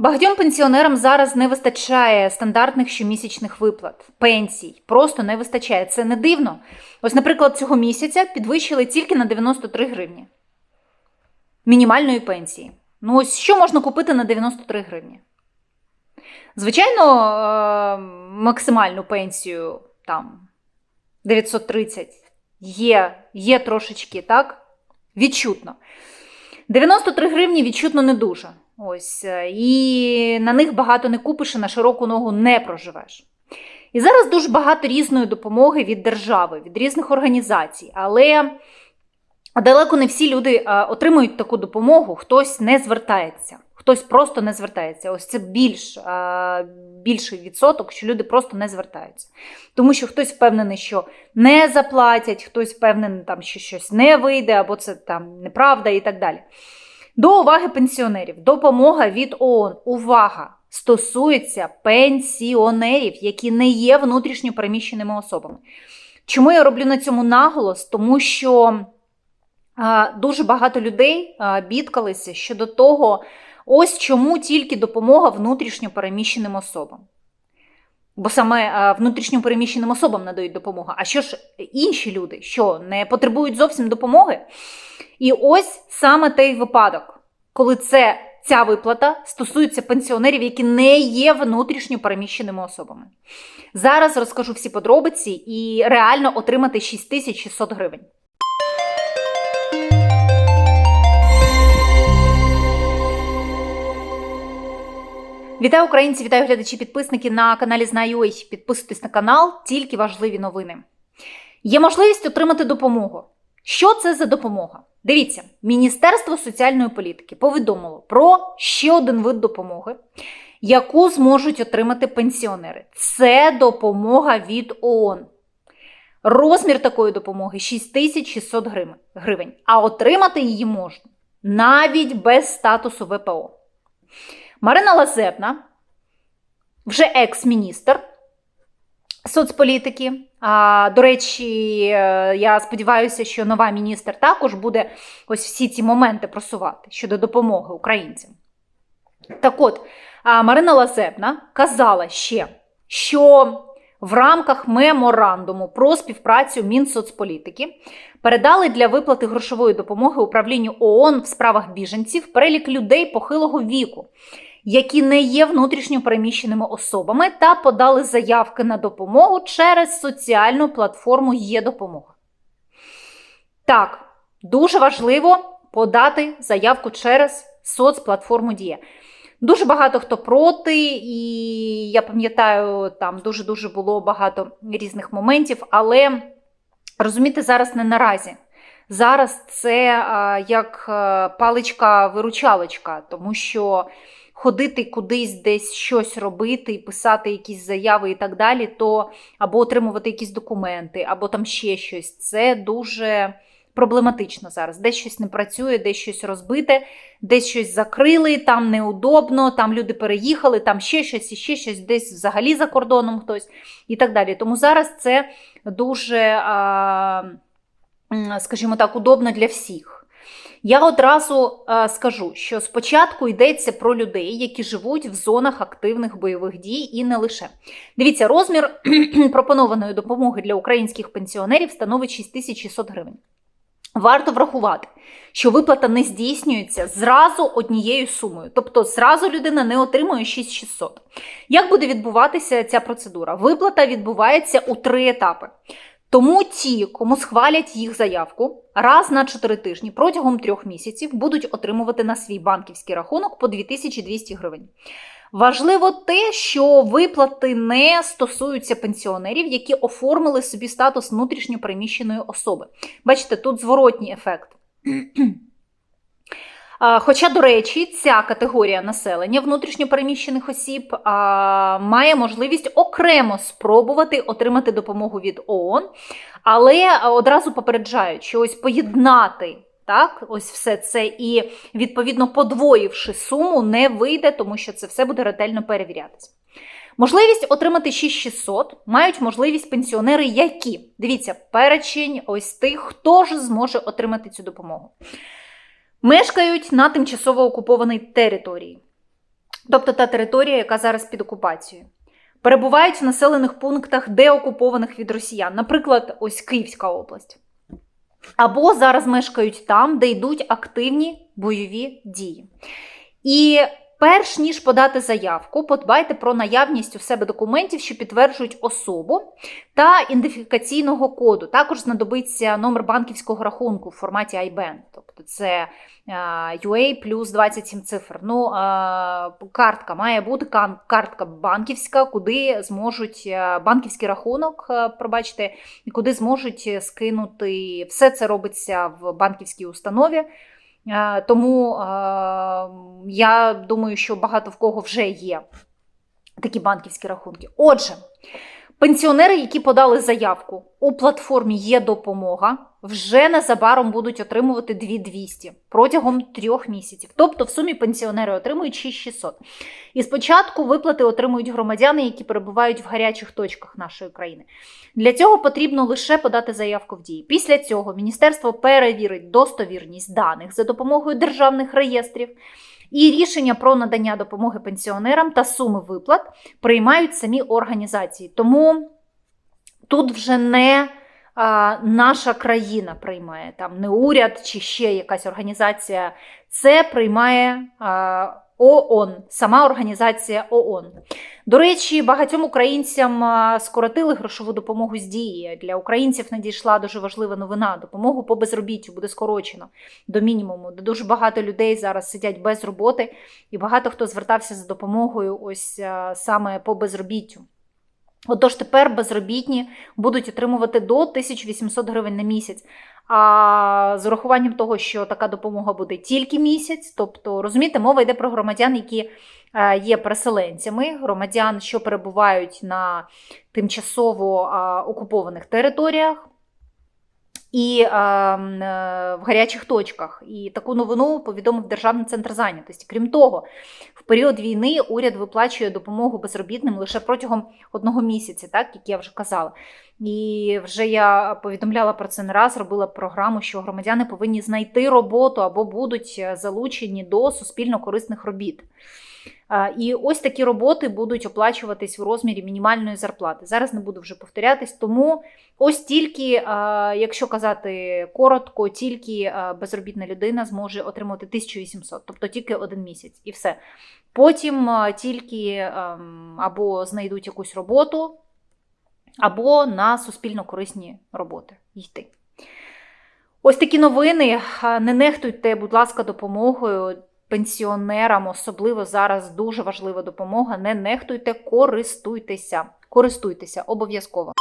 Багатьом пенсіонерам зараз не вистачає стандартних щомісячних виплат, пенсій. Просто не вистачає. Це не дивно. Ось, наприклад, цього місяця підвищили тільки на 93 гривні мінімальної пенсії. Ну, ось що можна купити на 93 гривні? Звичайно, е, максимальну пенсію там 930 є, є трошечки, так? Відчутно. 93 гривні відчутно не дуже. Ось, е, і на них багато не купиш і на широку ногу не проживеш. І зараз дуже багато різної допомоги від держави, від різних організацій, але далеко не всі люди е, отримують таку допомогу, хтось не звертається, хтось просто не звертається. Ось це більш, е, більший відсоток, що люди просто не звертаються. Тому що хтось впевнений, що не заплатять, хтось впевнений, там, що щось не вийде, або це там неправда і так далі. До уваги пенсіонерів. Допомога від ООН. Увага! Стосується пенсіонерів, які не є внутрішньо переміщеними особами. Чому я роблю на цьому наголос? Тому що а, дуже багато людей а, бідкалися щодо того, ось чому тільки допомога внутрішньо переміщеним особам. Бо саме а, внутрішньо переміщеним особам надають допомогу. А що ж інші люди, що не потребують зовсім допомоги? І ось саме той випадок, коли це, ця виплата стосується пенсіонерів, які не є внутрішньо переміщеними особами. Зараз розкажу всі подробиці і реально отримати 6600 гривень. Вітаю українці, вітаю глядачі, підписники на каналі Знаю.ua. Підписуйтесь на канал, тільки важливі новини. Є можливість отримати допомогу. Що це за допомога? Дивіться, Міністерство соціальної політики повідомило про ще один вид допомоги, яку зможуть отримати пенсіонери. Це допомога від ООН. Розмір такої допомоги 6600 гривень, а отримати її можна навіть без статусу ВПО. Марина Лазебна, вже екс-міністр соцполітики. До речі, е, я сподіваюся, що нова міністр також буде ось всі ці моменти просувати щодо допомоги українцям. Так от, Марина Лазебна казала ще, що в рамках меморандуму про співпрацю Мінсоцполітики передали для виплати грошової допомоги управлінню ООН в справах біженців перелік людей похилого віку які не є внутрішньо переміщеними особами, та подали заявки на допомогу через соціальну платформу Є допомога. Так, дуже важливо подати заявку через соцплатформу Дія. Дуже багато хто проти, і я пам'ятаю, там дуже-дуже було багато різних моментів, але розумієте, зараз не наразі. Зараз це як паличка-виручалочка, тому що ходити кудись десь щось робити писати якісь заяви і так далі, то або отримувати якісь документи, або там ще щось. Це дуже проблематично зараз. Десь щось не працює, десь щось розбите, десь щось закрили, там неудобно, там люди переїхали, там ще щось і ще щось, десь взагалі за кордоном хтось і так далі. Тому зараз це дуже, скажімо так, удобно для всіх. Я одразу е, скажу, що спочатку йдеться про людей, які живуть в зонах активних бойових дій, і не лише. Дивіться, розмір пропонованої допомоги для українських пенсіонерів становить 6600 гривень. Варто врахувати, що виплата не здійснюється зразу однією сумою, тобто зразу людина не отримує 6600. Як буде відбуватися ця процедура? Виплата відбувається у три етапи. Тому ті, кому схвалять їх заявку, раз на 4 тижні протягом трьох місяців будуть отримувати на свій банківський рахунок по 2200 гривень. Важливо те, що виплати не стосуються пенсіонерів, які оформили собі статус внутрішньопереміщеної особи. Бачите, тут зворотній ефект. Хоча, до речі, ця категорія населення внутрішньопереміщених осіб має можливість окремо спробувати отримати допомогу від ООН, але одразу попереджають, що ось поєднати так, ось все це і відповідно подвоївши суму, не вийде, тому що це все буде ретельно перевірятися. Можливість отримати 6600 мають можливість пенсіонери, які дивіться, перечень ось тих, хто ж зможе отримати цю допомогу. Мешкають на тимчасово окупованій території. тобто та територія, яка зараз під окупацією. Перебувають в населених пунктах, деокупованих від росіян, наприклад, ось Київська область. Або зараз мешкають там, де йдуть активні бойові дії. І перш ніж подати заявку, подбайте про наявність у себе документів, що підтверджують особу та ідентифікаційного коду. Також знадобиться номер банківського рахунку в форматі IBAN. Тобто це е, UA плюс 27 цифр. Ну, е, картка має бути картка банківська, куди зможуть е, банківський рахунок, пробачте, куди зможуть скинути. Все це робиться в банківській установі. Е, Тому е, я думаю, що багато в кого вже є такі банківські рахунки. Отже, пенсіонери, які подали заявку у платформі є допомога, вже незабаром будуть отримувати 2200 протягом трьох місяців. Тобто, в сумі пенсіонери отримують 6600. І спочатку виплати отримують громадяни, які перебувають в гарячих точках нашої країни. Для цього потрібно лише подати заявку в дії. Після цього міністерство перевірить достовірність даних за допомогою державних реєстрів. І рішення про надання допомоги пенсіонерам та суми виплат приймають самі організації. Тому тут вже не наша країна приймає, там не уряд чи ще якась організація. Це приймає ООН, сама організація ООН. До речі, багатьом українцям скоротили грошову допомогу з дії. Для українців надійшла дуже важлива новина. Допомогу по безробіттю буде скорочено до мінімуму, де дуже багато людей зараз сидять без роботи, і багато хто звертався за допомогою ось саме по безробіттю. Отож, тепер безробітні будуть отримувати до 1800 гривень на місяць. А з урахуванням того, що така допомога буде тільки місяць, тобто, розумієте, мова йде про громадян, які е, є переселенцями, громадян, що перебувають на тимчасово окупованих територіях. І е, в гарячих точках. І таку новину повідомив Державний центр зайнятості. Крім того, в період війни уряд виплачує допомогу безробітним лише протягом одного місяця, так як я вже казала. І вже я повідомляла про це не раз, робила програму, що громадяни повинні знайти роботу або будуть е, залучені до суспільно корисних робіт. І ось такі роботи будуть оплачуватись в розмірі мінімальної зарплати. Зараз не буду вже повторятись, тому ось тільки, якщо казати коротко, тільки безробітна людина зможе отримати 1800, тобто тільки один місяць, і все. Потім тільки ем, або знайдуть якусь роботу, або на суспільно корисні роботи йти. Ось такі новини. Не нехтуйте, будь ласка, допомогою пенсіонерам, особливо зараз дуже важлива допомога. Не нехтуйте, користуйтеся. Користуйтеся обов'язково.